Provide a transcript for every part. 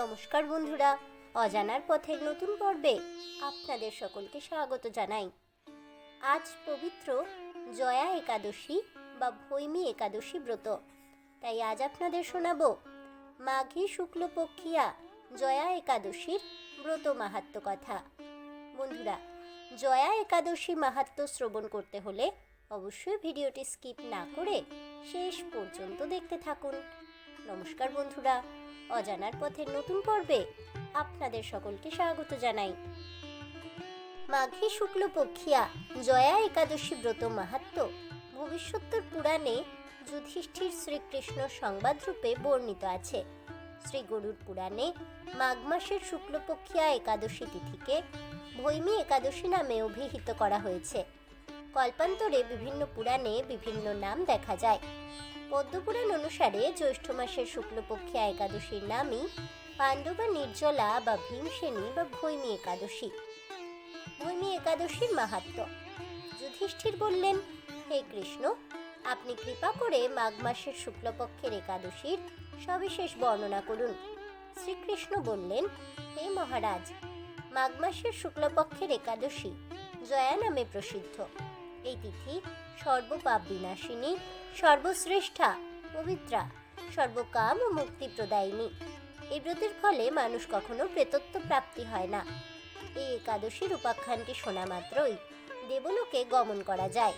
নমস্কার বন্ধুরা, অজানার পথের নতুন পর্বে আপনাদের সকলকে স্বাগত জানাই। আজ পবিত্র জয়া একাদশী বা ভৈমী একাদশী ব্রত। তাই আজ আপনাদের শোনাবো মাঘী শুক্লপক্ষিয়া জয়া একাদশীর ব্রত মাহাত্ম কথা। বন্ধুরা, জয়া একাদশী মাহাত্ম শ্রবণ করতে হলে অবশ্যই ভিডিওটি স্কিপ না করে শেষ পর্যন্ত দেখতে থাকুন। নমস্কার বন্ধুরা অজানার পথের নতুন পর্বে আপনাদের সকলকে স্বাগত জানাই। মাঘী শুক্লপক্ষিয়া জয়া একাদশী ব্রত মাহাত্ম, ভবিষ্যত্তর পুরাণে যুধিষ্ঠির শ্রীকৃষ্ণ সংবাদ রূপে বর্ণিত আছে। শ্রী গরুর পুরাণে মাঘ মাসের শুক্লপক্ষিয়া একাদশী তিথিকে ভৈমী একাদশী নামে অভিহিত করা হয়েছে। কল্পান্তরে বিভিন্ন পুরাণে বিভিন্ন নাম দেখা যায়। পদ্মপুরাণ অনুসারে জ্যৈষ্ঠ মাসের শুক্লপক্ষিয়া একাদশীর নামই পাণ্ডবা নির্জলা বা ভীমসেনী বা ভৈমী একাদশী। ভৈমী একাদশীর মাহাত্ম যুধিষ্ঠির বললেন, হে কৃষ্ণ, আপনি কৃপা করে মাঘ মাসের শুক্লপক্ষের একাদশীর সবিশেষ বর্ণনা করুন। শ্রীকৃষ্ণ বললেন, হে মহারাজ, মাঘ মাসের শুক্লপক্ষের একাদশী জয়া নামে প্রসিদ্ধ। এই তিথি সর্বপাপ বিনাশিনী সর্বশ্রেষ্ঠা পবিত্রা, সর্বকাম ও মুক্তি প্রদায়িনী এই ব্রতের ফলে মানুষ কখনো প্রেতত্ব প্রাপ্তি হয় না। এই একাদশীর উপাখ্যানটি শোনা মাত্রই দেবলোকে গমন করা যায়।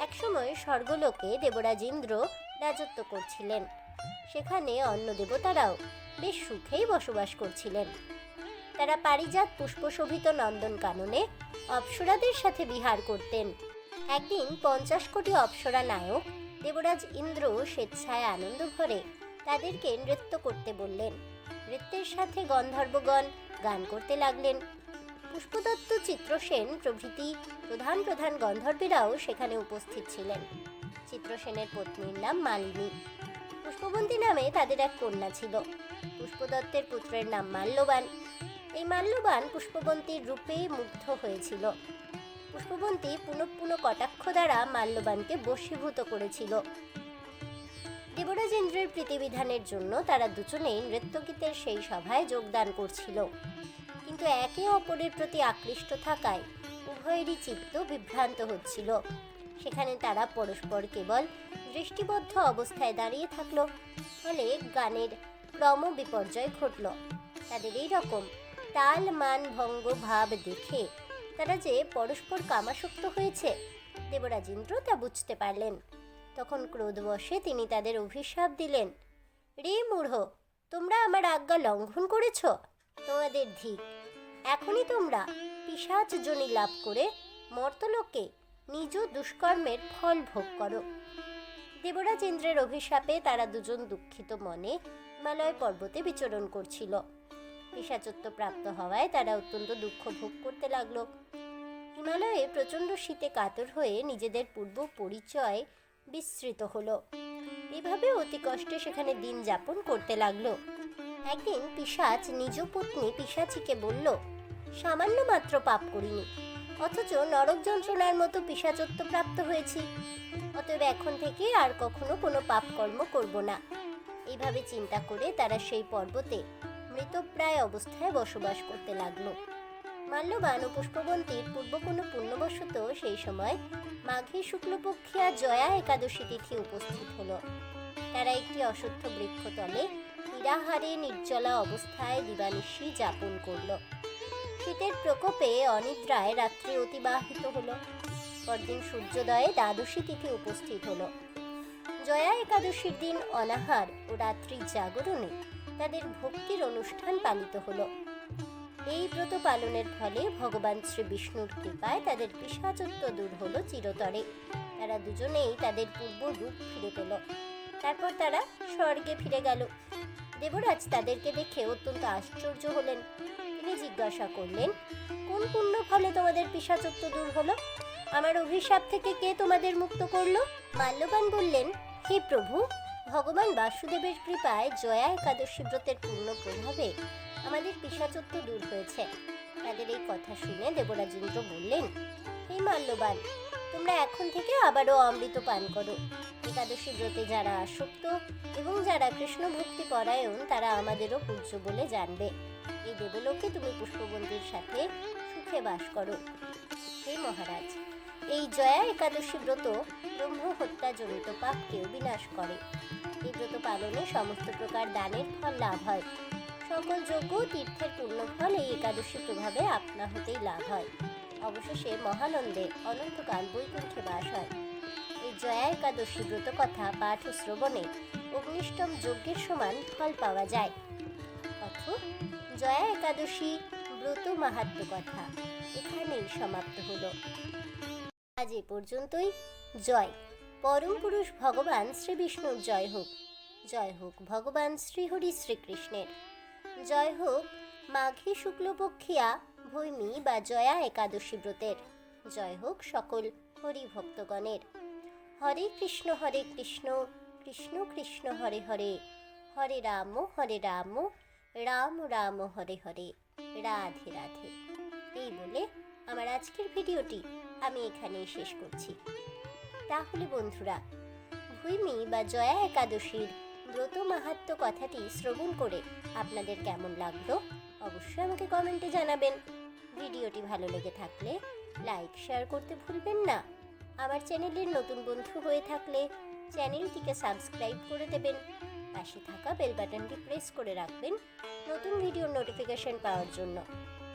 একসময় স্বর্গলোকে দেবরাজ ইন্দ্র রাজত্ব করছিলেন। সেখানে অন্য দেবতারাও বেশ সুখেই বসবাস করছিলেন। তারা পারিজাত পুষ্পশোভিত নন্দন কাননে অপ্সরাদের সাথে বিহার করতেন। একদিন পঞ্চাশ কোটি অপ্সরা নায়ক দেবরাজ ইন্দ্র স্বেচ্ছায় আনন্দ ভরে তাদেরকে নৃত্য করতে বললেন। নৃত্যের সাথে গন্ধর্বগণ গান করতে লাগলেন। পুষ্পদত্ত চিত্রসেন প্রভৃতি প্রধান প্রধান গন্ধর্বীরাও সেখানে উপস্থিত ছিলেন। চিত্রসেনের পত্নীর নাম মালিনী। পুষ্পবন্তী নামে তাদের এক কন্যা ছিল। পুষ্পদত্তের পুত্রের নাম মাল্যবান। এই মাল্যবান পুষ্পবন্তীর রূপে মুগ্ধ হয়েছিল। পুষ্পবন্তী পুনঃ পুনঃ কটাক্ষ দ্বারা মাল্যবানকে বশীভূত করেছিল। দেবরাজ ইন্দ্রের প্রীতিবিধানের জন্য তারা দুজনেই নৃত্যগীতের সেই সভায় যোগদান করছিল। কিন্তু একে অপরের প্রতি আকৃষ্ট থাকায় উভয়েরই চিত্ত বিভ্রান্ত হচ্ছিল। সেখানে তারা পরস্পর কেবল দৃষ্টিবদ্ধ অবস্থায় দাঁড়িয়ে থাকল। ফলে গানের ক্রম বিপর্যয় ঘটল। তাদের এই রকম তাল মান ভঙ্গ ভাব দেখে তারা যে পরস্পর কামাসক্ত হয়েছে দেবরাজ ইন্দ্র তা বুঝতে পারলেন। তখন ক্রোধবশে তিনি তাদের অভিশাপ দিলেন, রে মূঢ়, তোমরা আমার আজ্ঞা লঙ্ঘন করেছ? তোমাদের ধিক, এখনই তোমরা পিসাচ জনি লাভ করে মর্তলোকে নিজ দুষ্কর্মের ফল ভোগ করো দেবরাজ ইন্দ্রের অভিশাপে তারা দুজন দুঃখিত মনে হিমালয় পর্বতে বিচরণ করছিল। পিসাচত্ব প্রাপ্ত হওয়ায় তারা অত্যন্ত দুঃখ ভোগ করতে লাগল। হিমালয়ে প্রচণ্ড শীতে কাতর হয়ে নিজেদের পূর্ব পরিচয় বিস্তৃত হলো। এভাবে অতি কষ্টে সেখানে দিন যাপন করতে লাগল। একদিন পিসাচ নিজ পত্নী পিসাচিকে বলল, সামান্য মাত্র পাপ করিনি, অথচ নরক যন্ত্রণার মতো পিসাচত্ব প্রাপ্ত হয়েছি। অতএব এখন থেকে আর কখনো কোনো পাপকর্ম করব না। এইভাবে চিন্তা করে তারা সেই পর্বতে মৃতপ্রায় অবস্থায় বসবাস করতে লাগল। মাল্যবান ও পুষ্পবন্তীর পূর্ব কোনো পুণ্যবশত সেই সময় মাঘী শুক্লপক্ষিয়া জয়া একাদশী তিথি উপস্থিত হলো। তারা একটি অশুদ্ধ বৃক্ষতলে নিরাহারে, নির্জলা অবস্থায় দিবানিশি যাপন করল। শীতের প্রকোপে অনিদ্রায় রাত্রি অতিবাহিত হলো। পরদিন সূর্যোদয়ে দ্বাদশী তিথি উপস্থিত হলো। জয়া একাদশীর দিন অনাহার ও রাত্রি জাগরণে তাদের ভক্তির অনুষ্ঠান পালিত হলো। এই ব্রত পালনের ফলে ভগবান শ্রী বিষ্ণুর কৃপায় তাদের পিসাচত্ব দূর হলো চিরতরে। তারা দুজনেই তাদের পূর্ব রূপ ফিরে পেল। তারপর তারা স্বর্গে ফিরে গেল। দেবরাজ তাদেরকে দেখে অত্যন্ত আশ্চর্য হলেন। তিনি জিজ্ঞাসা করলেন, কোন পুণ্য ফলে তোমাদের পিসাচত্ব দূর হলো? আমার অভিশাপ থেকে কে তোমাদের মুক্ত করল? মাল্যবান বললেন, হে প্রভু ভগবান বাসুদেবের কৃপায় জয়া একাদশী ব্রতের পূর্ণ প্রভাবে আমাদের পিসাচত্ব দূর হয়েছে। তাদের এই কথা শুনে দেবরাজেন্দ্র বললেন, হে মাল্যবান, তোমরা এখন থেকে আবারও অমৃত পান করো। একাদশী ব্রতে যারা আসক্ত এবং যারা কৃষ্ণ ভক্তি পরায়ণ, তারা আমাদেরও পূজ্য বলে জানবে। এই দেবলোকে তুমি পুষ্পবন্তির সাথে সুখে বাস করো। হে মহারাজ এই জয়া একাদশী ব্রত ব্রহ্ম হত্যা জনিত পাপকেও বিনাশ করে। এই ব্রত পালনে সমস্ত প্রকার দানের ফল লাভ হয়। সকল যোগ্য তীর্থের পূর্ণ ফল এই একাদশী প্রভাবে আপনা হতেই লাভ হয়। অবশেষে মহানন্দে অনন্তকাল বৈকুণ্ঠে বাস হয়। এই জয়া একাদশী ব্রত কথা পাঠ শ্রবণে অগ্নিষ্টম যজ্ঞের সমান ফল পাওয়া যায়। অথ জয়া একাদশী ব্রত মাহাত্ম কথা এখানেই সমাপ্ত হলো। আজ এ পর্যন্তই। জয়। পরম পুরুষ ভগবান শ্রী বিষ্ণুর জয় হোক। জয় হোক ভগবান শ্রীহরি শ্রীকৃষ্ণের। জয় হোক মাঘী শুক্লপক্ষিয়া ভৈমী বা জয়া একাদশী ব্রতের। জয় হোক সকল হরি ভক্তগণের হরে কৃষ্ণ হরে কৃষ্ণ কৃষ্ণ কৃষ্ণ, হরে হরে। হরে রাম হরে রাম রাম রাম, হরে হরে। রাধে রাধে। এই বলে আমার আজকের ভিডিওটি আমি এখানেই শেষ করছি। তাহলে বন্ধুরা, ভূমি বা জয়া একাদশীর ব্রত মাহাত্ম কথাটি শ্রবণ করে আপনাদের কেমন লাগল অবশ্যই আমাকে কমেন্টে জানাবেন। ভিডিওটি ভালো লেগে থাকলে লাইক, শেয়ার করতে ভুলবেন না। আমার চ্যানেলের নতুন বন্ধু হয়ে থাকলে চ্যানেলটিকে সাবস্ক্রাইব করে দেবেন। পাশে থাকা বেল বাটনটি প্রেস করে রাখবেন নতুন ভিডিওর নোটিফিকেশন পাওয়ার জন্য।